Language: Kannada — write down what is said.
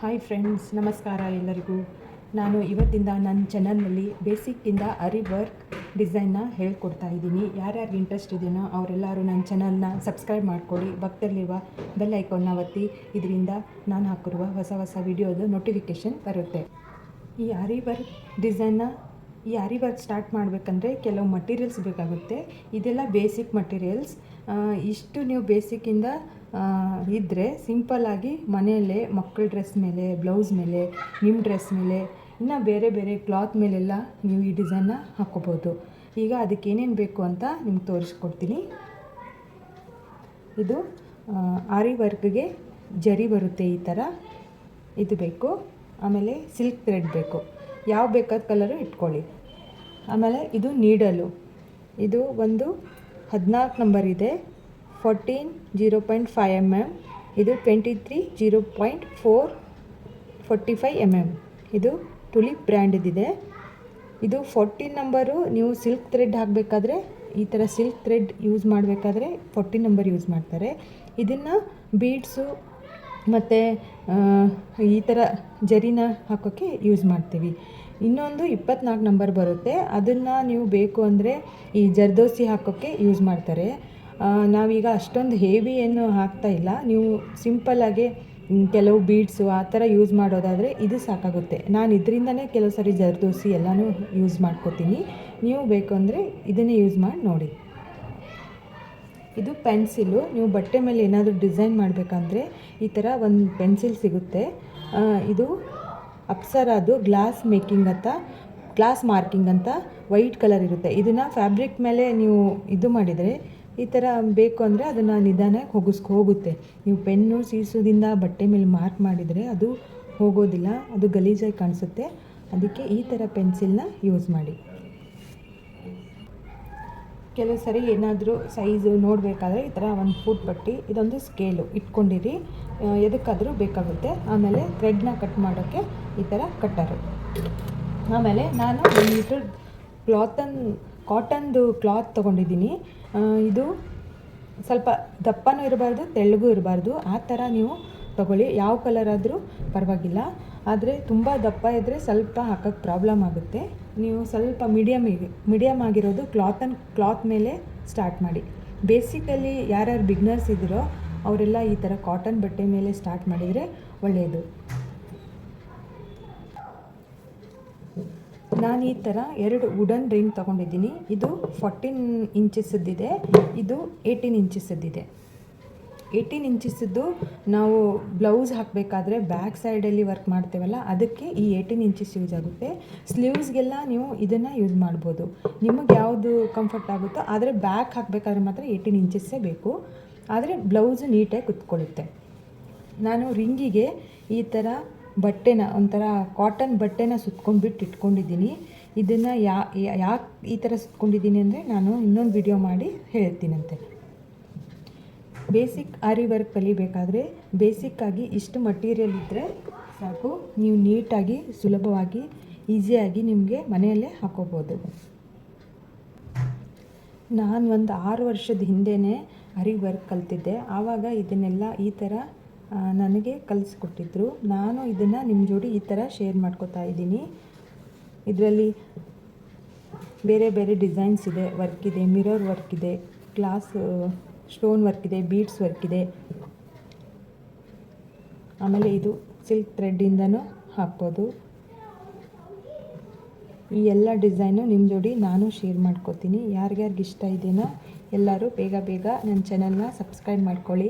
ಹಾಯ್ ಫ್ರೆಂಡ್ಸ್ ನಮಸ್ಕಾರ ಎಲ್ಲರಿಗೂ. ನಾನು ಇವತ್ತಿಂದ ನನ್ನ ಚಾನಲ್ನಲ್ಲಿ ಬೇಸಿಕ್ಕಿಂದ ಅರಿ ವರ್ಕ್ ಡಿಸೈನ್ನ ಹೇಳ್ಕೊಡ್ತಾ ಇದ್ದೀನಿ. ಯಾರ್ಯಾರಿಗೆ ಇಂಟ್ರೆಸ್ಟ್ ಇದೆಯೋ ಅವರೆಲ್ಲರೂ ನನ್ನ ಚಾನಲ್ನ ಸಬ್ಸ್ಕ್ರೈಬ್ ಮಾಡ್ಕೊಳ್ಳಿ. ಭಕ್ತರಲ್ಲಿರುವ ಬೆಲ್ ಐಕಾನ್ನ ಒತ್ತಿ, ಇದರಿಂದ ನಾನು ಹಾಕಿರುವ ಹೊಸ ಹೊಸ ವಿಡಿಯೋದು ನೋಟಿಫಿಕೇಷನ್ ಬರುತ್ತೆ. ಈ ಅರಿ ವರ್ಕ್ ಡಿಸೈನ್ನ ಈ ಅರಿ ವರ್ಕ್ ಸ್ಟಾರ್ಟ್ ಮಾಡಬೇಕಂದ್ರೆ ಕೆಲವು ಮಟೀರಿಯಲ್ಸ್ ಬೇಕಾಗುತ್ತೆ. ಇದೆಲ್ಲ ಬೇಸಿಕ್ ಮಟೀರಿಯಲ್ಸ್ ಇಷ್ಟು ನೀವು ಬೇಸಿಕ್ಕಿಂದ ಇದ್ದರೆ ಸಿಂಪಲ್ಲಾಗಿ ಮನೆಯಲ್ಲೇ ಮಕ್ಕಳ ಡ್ರೆಸ್ ಮೇಲೆ ಬ್ಲೌಸ್ ಮೇಲೆ ನಿಮ್ಮ ಡ್ರೆಸ್ ಮೇಲೆ, ಇನ್ನು ಬೇರೆ ಬೇರೆ ಕ್ಲಾತ್ ಮೇಲೆಲ್ಲ ನೀವು ಈ ಡಿಸೈನ್ನ ಹಾಕ್ಕೋಬೋದು. ಈಗ ಅದಕ್ಕೆ ಏನೇನು ಬೇಕು ಅಂತ ನಿಮ್ಗೆ ತೋರಿಸ್ಕೊಡ್ತೀನಿ. ಇದು ಆರಿ ವರ್ಕ್ಗೆ ಜರಿ ಬರುತ್ತೆ ಈ ಥರ ಇದು ಬೇಕು. ಆಮೇಲೆ ಸಿಲ್ಕ್ ಥ್ರೆಡ್ ಬೇಕು. ಯಾವ ಬೇಕಾದ ಕಲರು ಇಟ್ಕೊಳ್ಳಿ. ಆಮೇಲೆ ಇದು ನೀಡಲು ಇದು ಒಂದು ಹದಿನಾಲ್ಕು ನಂಬರ್ ಇದೆ. Fourteen zero point five M M ಇದು twenty three zero point four forty five M M ಇದು ಟುಲಿಪ್ ಬ್ರ್ಯಾಂಡಿದಿದೆ. ಇದು ಫೋರ್ಟೀನ್ ನಂಬರು ನೀವು ಸಿಲ್ಕ್ ಥ್ರೆಡ್ ಹಾಕಬೇಕಾದ್ರೆ, ಈ ಥರ ಸಿಲ್ಕ್ ಥ್ರೆಡ್ ಯೂಸ್ ಮಾಡಬೇಕಾದ್ರೆ ಫೋರ್ಟೀನ್ ನಂಬರ್ ಯೂಸ್ ಮಾಡ್ತಾರೆ. ಇದನ್ನು ಬೀಡ್ಸು ಮತ್ತು ಈ ಥರ ಜರಿನ ಹಾಕೋಕ್ಕೆ ಯೂಸ್ ಮಾಡ್ತೀವಿ. ಇನ್ನೊಂದು ಇಪ್ಪತ್ನಾಲ್ಕು ನಂಬರ್ ಬರುತ್ತೆ. ಅದನ್ನು ನೀವು ಬೇಕು ಅಂದರೆ ಈ ಜರ್ದೋಸಿ ಹಾಕೋಕ್ಕೆ ಯೂಸ್ ಮಾಡ್ತಾರೆ. ನಾವೀಗ ಅಷ್ಟೊಂದು ಹೇವಿ ಏನು ಹಾಕ್ತಾ ಇಲ್ಲ. ನೀವು ಸಿಂಪಲ್ಲಾಗಿ ಕೆಲವು ಬೀಡ್ಸು ಆ ಥರ ಯೂಸ್ ಮಾಡೋದಾದರೆ ಇದು ಸಾಕಾಗುತ್ತೆ. ನಾನು ಇದರಿಂದನೇ ಕೆಲವು ಸರಿ ಜರ್ದೋಸಿ ಎಲ್ಲನೂ ಯೂಸ್ ಮಾಡ್ಕೋತೀನಿ. ನೀವು ಬೇಕು ಅಂದರೆ ಇದನ್ನೇ ಯೂಸ್ ಮಾಡಿ ನೋಡಿ. ಇದು ಪೆನ್ಸಿಲು ನೀವು ಬಟ್ಟೆ ಮೇಲೆ ಏನಾದರೂ ಡಿಸೈನ್ ಮಾಡಬೇಕಂದ್ರೆ ಈ ಥರ ಒಂದು ಪೆನ್ಸಿಲ್ ಸಿಗುತ್ತೆ. ಇದು ಅಪ್ಸರ ಅದು ಗ್ಲಾಸ್ ಮೇಕಿಂಗ್ ಅಂತ ಗ್ಲಾಸ್ ಮಾರ್ಕಿಂಗ್ ಅಂತ ವೈಟ್ ಕಲರ್ ಇರುತ್ತೆ. ಇದನ್ನು ಫ್ಯಾಬ್ರಿಕ್ ಮೇಲೆ ನೀವು ಇದು ಮಾಡಿದರೆ ಈ ಥರ ಬೇಕು ಅಂದರೆ ಅದನ್ನು ನಿಧಾನಕ್ಕೆ ಹೋಗಿಸ್ಕೊ ಹೋಗುತ್ತೆ. ನೀವು ಪೆನ್ನು ಸೀಸೋದಿಂದ ಬಟ್ಟೆ ಮೇಲೆ ಮಾರ್ಕ್ ಮಾಡಿದರೆ ಅದು ಹೋಗೋದಿಲ್ಲ, ಅದು ಗಲೀಜಾಗಿ ಕಾಣಿಸುತ್ತೆ. ಅದಕ್ಕೆ ಈ ಥರ ಪೆನ್ಸಿಲ್ನ ಯೂಸ್ ಮಾಡಿ. ಕೆಲವು ಸರಿ ಏನಾದರೂ ಸೈಜು ನೋಡಬೇಕಾದ್ರೆ ಈ ಥರ ಒಂದು ಫೂಟ್ ಪಟ್ಟಿ ಇದೊಂದು ಸ್ಕೇಲು ಇಟ್ಕೊಂಡಿರಿ. ಎದಕ್ಕಾದರೂ ಬೇಕಾಗುತ್ತೆ. ಆಮೇಲೆ ಥ್ರೆಡ್ನ ಕಟ್ ಮಾಡೋಕ್ಕೆ ಈ ಥರ ಕಟ್ಟರು. ಆಮೇಲೆ ನಾನು ಒಂದು ಮೀಟ್ರ್ ಕ್ಲಾತನ್ನು ಕಾಟನ್ದು ಕ್ಲಾತ್ ತೊಗೊಂಡಿದ್ದೀನಿ. ಇದು ಸ್ವಲ್ಪ ದಪ್ಪನೂ ಇರಬಾರ್ದು, ತೆಳ್ಳಗೂ ಇರಬಾರ್ದು. ಆ ಥರ ನೀವು ತಗೊಳ್ಳಿ. ಯಾವ ಕಲರ್ ಆದರೂ ಪರವಾಗಿಲ್ಲ. ಆದರೆ ತುಂಬ ದಪ್ಪ ಇದ್ದರೆ ಸ್ವಲ್ಪ ಹಾಕೋಕ್ಕೆ ಪ್ರಾಬ್ಲಮ್ ಆಗುತ್ತೆ. ನೀವು ಸ್ವಲ್ಪ ಮೀಡಿಯಮ್ ಮೀಡಿಯಮ್ ಆಗಿರೋದು ಕ್ಲಾತನ್ ಕ್ಲಾತ್ ಮೇಲೆ ಸ್ಟಾರ್ಟ್ ಮಾಡಿ. ಬೇಸಿಕಲಿ ಯಾರ್ಯಾರು ಬಿಗ್ನರ್ಸ್ ಇದ್ದೀರೋ, ಅವರೆಲ್ಲ ಈ ಥರ ಕಾಟನ್ ಬಟ್ಟೆ ಮೇಲೆ ಸ್ಟಾರ್ಟ್ ಮಾಡಿದರೆ ಒಳ್ಳೆಯದು ನಾನು ಈ ಥರ ಎರಡು ವುಡನ್ ರಿಂಗ್ ತೊಗೊಂಡಿದ್ದೀನಿ. ಇದು ಫೋರ್ಟೀನ್ ಇದೆ ಇದು ಏಯ್ಟೀನ್ ಇಂಚಸ್ದಿದೆ. ಏಯ್ಟೀನ್ ಇಂಚಸ್ದು ನಾವು ಬ್ಲೌಸ್ ಹಾಕಬೇಕಾದ್ರೆ ಬ್ಯಾಕ್ ಸೈಡಲ್ಲಿ ವರ್ಕ್ ಮಾಡ್ತೇವಲ್ಲ, ಅದಕ್ಕೆ ಈ ಏಯ್ಟೀನ್ ಇಂಚಸ್ ಯೂಸ್ ಆಗುತ್ತೆ. ಸ್ಲೀವ್ಸ್ಗೆಲ್ಲ ನೀವು ಇದನ್ನು ಯೂಸ್ ಮಾಡ್ಬೋದು. ನಿಮಗೆ ಯಾವುದು ಕಂಫರ್ಟ್ ಆಗುತ್ತೋ, ಆದರೆ ಬ್ಯಾಕ್ ಹಾಕಬೇಕಾದ್ರೆ ಮಾತ್ರ ಏಯ್ಟೀನ್ ಇಂಚಸ್ಸೇ ಬೇಕು. ಆದರೆ ಬ್ಲೌಸ್ ನೀಟಾಗಿ ಕುತ್ಕೊಳ್ಳುತ್ತೆ. ನಾನು ರಿಂಗಿಗೆ ಈ ಥರ ಬಟ್ಟೆನ, ಒಂಥರ ಕಾಟನ್ ಬಟ್ಟೆನ ಸುತ್ಕೊಂಡ್ಬಿಟ್ಟು ಇಟ್ಕೊಂಡಿದ್ದೀನಿ. ಇದನ್ನು ಯಾ, ಯಾಕೆ ಈ ಥರ ಸುತ್ಕೊಂಡಿದ್ದೀನಿ ಅಂದರೆ ನಾನು ಇನ್ನೊಂದು ವಿಡಿಯೋ ಮಾಡಿ ಹೇಳ್ತೀನಂತೆ. ಬೇಸಿಕ್ ಆರಿ ವರ್ಕ್ ಕಲಿಬೇಕಾದ್ರೆ ಬೇಸಿಕ್ಕಾಗಿ ಇಷ್ಟು ಮಟೀರಿಯಲ್ ಇದ್ದರೆ ಸಾಕು. ನೀವು ನೀಟಾಗಿ, ಸುಲಭವಾಗಿ ಈಸಿಯಾಗಿ ನಿಮಗೆ ಮನೆಯಲ್ಲೇ ಹಾಕೋಬೋದು. ನಾನು ಒಂದು ಆರು ವರ್ಷದ ಹಿಂದೆಯೇ ಅರಿ ವರ್ಕ್ ಕಲ್ತಿದ್ದೆ. ಆವಾಗ ಇದನ್ನೆಲ್ಲ ಈ ಥರ ನನಗೆ ಕಲಿಸ್ಕೊಟ್ಟಿದ್ರು. ನಾನು ಇದನ್ನು ನಿಮ್ಮ ಜೋಡಿ ಈ ಥರ ಶೇರ್ ಮಾಡ್ಕೋತಾ ಇದ್ದೀನಿ. ಇದರಲ್ಲಿ ಬೇರೆ ಬೇರೆ ಡಿಸೈನ್ಸ್ ಇದೆ. ವರ್ಕ್ ಇದೆ ಮಿರರ್ ವರ್ಕ್ ಇದೆ ಗ್ಲಾಸ್ ಸ್ಟೋನ್ ವರ್ಕ್ ಇದೆ ಬೀಡ್ಸ್ ವರ್ಕ್ ಇದೆ. ಆಮೇಲೆ ಇದು ಸಿಲ್ಕ್ ಥ್ರೆಡ್ಡಿಂದನೂ ಹಾಕ್ಬೋದು. ಈ ಎಲ್ಲ ಡಿಸೈನು ನಿಮ್ಮ ಜೋಡಿ ನಾನು ಶೇರ್ ಮಾಡ್ಕೋತೀನಿ. ಯಾರ್ಯಾರಿಗೆ ಇಷ್ಟ ಇದೆಯೋ ಎಲ್ಲರೂ ಬೇಗ ಬೇಗ ನನ್ನ ಚಾನಲ್ನ ಸಬ್ಸ್ಕ್ರೈಬ್ ಮಾಡ್ಕೊಳ್ಳಿ.